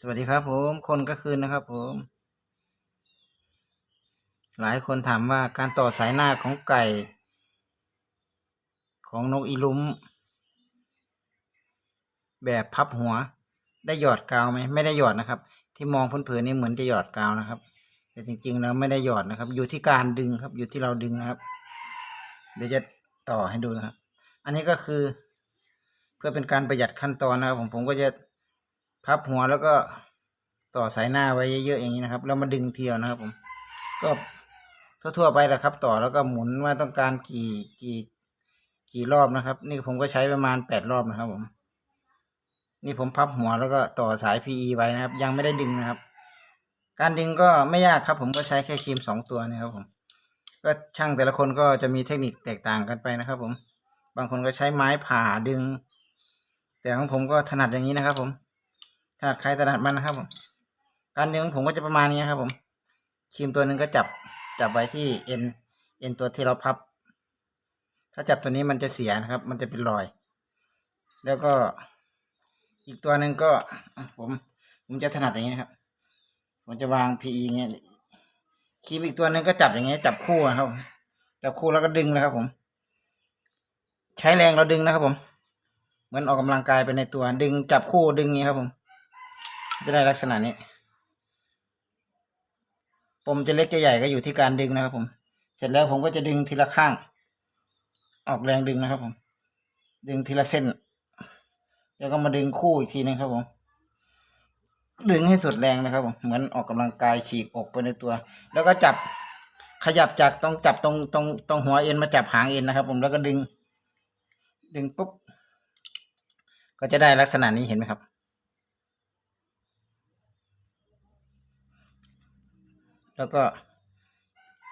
สวัสดีครับผมคนก็คืนนะครับผม หลายคนถามว่าการต่อสายหน้าของไก่ ของนกอีลุมแบบพับหัว ได้หยอดกาวไหมไม่ได้หยอดนะครับ ที่มองเผินๆนี่เหมือนจะหยอดกาวนะครับ แต่จริงๆแล้วไม่ได้หยอดนะครับ อยู่ที่การดึงครับ อยู่ที่เราดึงนะครับ เดี๋ยวจะต่อให้ดูนะครับ อันนี้ก็คือ เพื่อเป็นการประหยัดขั้นตอนนะครับผมผมก็จะ พับหัวแล้วก็ต่อสายหน้าไว้เยอะๆอย่างนี้นะครับ แล้วมาดึงเที่ยวนะครับผม ก็ทั่วๆไปแหละครับ ต่อแล้วก็หมุนว่าต้องการกี่กี่กี่รอบนะครับ นี่ผมก็ใช้ประมาณแปดรอบนะครับผม นี่ผมพับหัวแล้วก็ต่อสาย PE ไว้นะครับ ยังไม่ได้ดึงนะครับ การดึงก็ไม่ยากครับ ผมก็ใช้แค่ครีมสองตัวนะครับผม ก็ช่างแต่ละคนก็จะมีเทคนิคแตกต่างกันไปนะครับ ผม บางคนก็ใช้ไม้ผ่าดึง แต่ของผมก็ถนัดอย่างนี้นะครับ ผม ถนัดใครถนัดมันนะครับผมการดึงของผมก็จะประมาณนี้ครับ ผมครีมตัวหนึ่งก็จับจับไว้ที่เอ็นเอ็นตัวที่เราพับ ถ้าจับตัวนี้มันจะเสียนะครับ มันจะเป็นรอย แล้วก็อีกตัวหนึ่งก็ผมผมจะถนัดอย่างนี้นะครับ ผมจะวาง PE อย่างเงี้ยครีมอีกตัวหนึ่งก็จับอย่างเงี้ยจับคู่นะครับผมจับคู่แล้วก็ดึงนะครับ ผม ใช้แรงเราดึงนะครับ ผม เหมือนออกกำลังกายไปในตัว ดึงจับคู่ดึงอย่างนี้ครับผม จะได้ลักษณะนี้ปมจะเล็กจะใหญ่ก็อยู่ที่การดึงนะครับ ผม เสร็จแล้วผมก็จะดึงทีละข้าง ออกแรงดึงนะครับ ผม ดึงทีละเส้น แล้วก็มาดึงคู่อีกทีนึงครับ ผม ดึงให้สุดแรงนะครับ ผม เหมือนออกกำลังกายฉีกอกไปในตัว แล้วก็จับขยับจากตรงจับตรงตรงตรงหัวเอ็นมาจับหางเอ็นนะครับ ผมแล้วก็ดึง ดึงปุ๊บก็จะได้ลักษณะนี้เห็นไหมครับ แล้วก็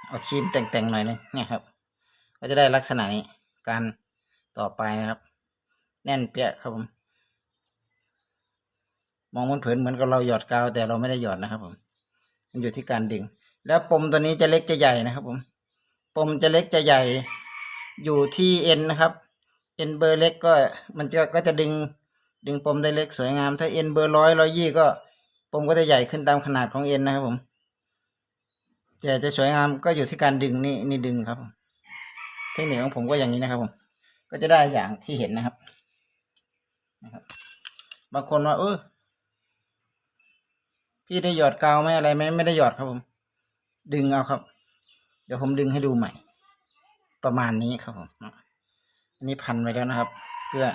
เอาครีมแต่งๆหน่อยนึงเนี่ยครับ ก็จะได้ลักษณะนี้การต่อไปนะครับ แน่นเปี้ยครับผม มองมันเผินเหมือนกับเราหยอดกาวแต่เราไม่ได้หยอดนะครับผม มันอยู่ที่การดึง แล้วปมตัวนี้จะเล็กจะใหญ่นะครับผม ปมจะเล็กจะใหญ่อยู่ที่เอ็นนะครับ เอ็นเบอร์เล็กก็มันจะก็จะดึงดึงปมได้เล็กสวยงาม ถ้าเอ็นเบอร์ร้อยร้อยยี่ก็ปมก็จะใหญ่ขึ้นตามขนาดของเอ็นนะครับผม แต่จะสวยงามก็อยู่ที่การดึงนี่นี่ดึงครับเทคนิคของผมก็อย่างนี้นะครับผมก็จะได้อย่างที่เห็นนะครับนะครับ บางคนว่าเออพี่ได้หยอดกาวไหมอะไรไหมไม่ได้หยอดครับผม ดึงเอาครับ เดี๋ยวผมดึงให้ดูใหม่ ประมาณนี้ครับผมอันนี้พันไว้แล้วนะครับ เพื่อ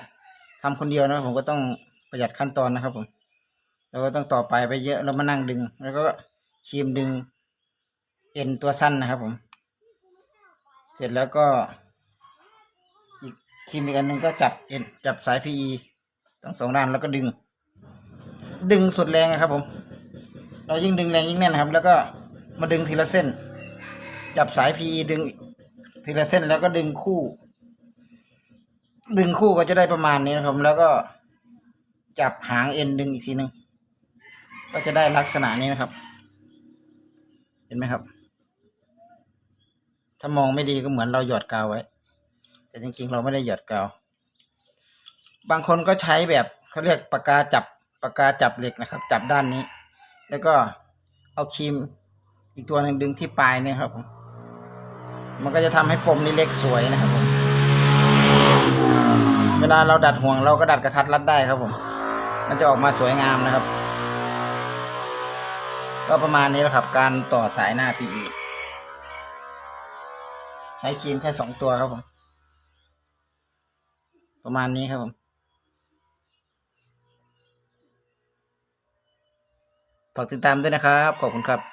ทำคนเดียวนะผมก็ต้องประหยัดขั้นตอนนะครับผม แล้วก็ต้องต่อไปไปเยอะแล้วมานั่งดึง แล้วก็ครีมดึง เอ็นตัวสั้นนะครับผม เสร็จแล้วก็อีกครีมอีกอันหนึ่งก็จับเอ็นจับสาย PE ทั้งสองด้านแล้วก็ดึง ดึงสุดแรงนะครับผม เรายิ่งดึงแรงยิ่งแน่นครับ แล้วก็มาดึงทีละเส้น จับสาย PE ดึงทีละเส้นแล้วก็ดึงคู่ ดึงคู่ก็จะได้ประมาณนี้นะครับ แล้วก็จับหางเอ็นดึงอีกทีหนึ่งก็จะได้ลักษณะนี้นะครับ เห็นไหมครับ ถ้ามองไม่ดีก็เหมือนเราหยอดกาวไว้ แต่จริงๆ เราไม่ได้หยอดกาว บางคนก็ใช้แบบเขาเรียกปากกาจับปากกาจับเหล็กนะครับ จับด้านนี้ แล้วก็เอาครีมอีกตัวหนึ่งดึงที่ปลายเนี่ยครับผมมันก็จะทำให้ปมนี่เล็กสวยนะครับผมเวลาเราดัดห่วงเราก็ดัดกระทัดรัดได้ครับผม มันจะออกมาสวยงามนะครับ ก็ประมาณนี้แหละครับ การต่อสายหน้า PE ใช้ครีมแค่สองตัวครับผม ประมาณนี้ครับผม ฝากติดตามด้วยนะครับ ขอบคุณครับ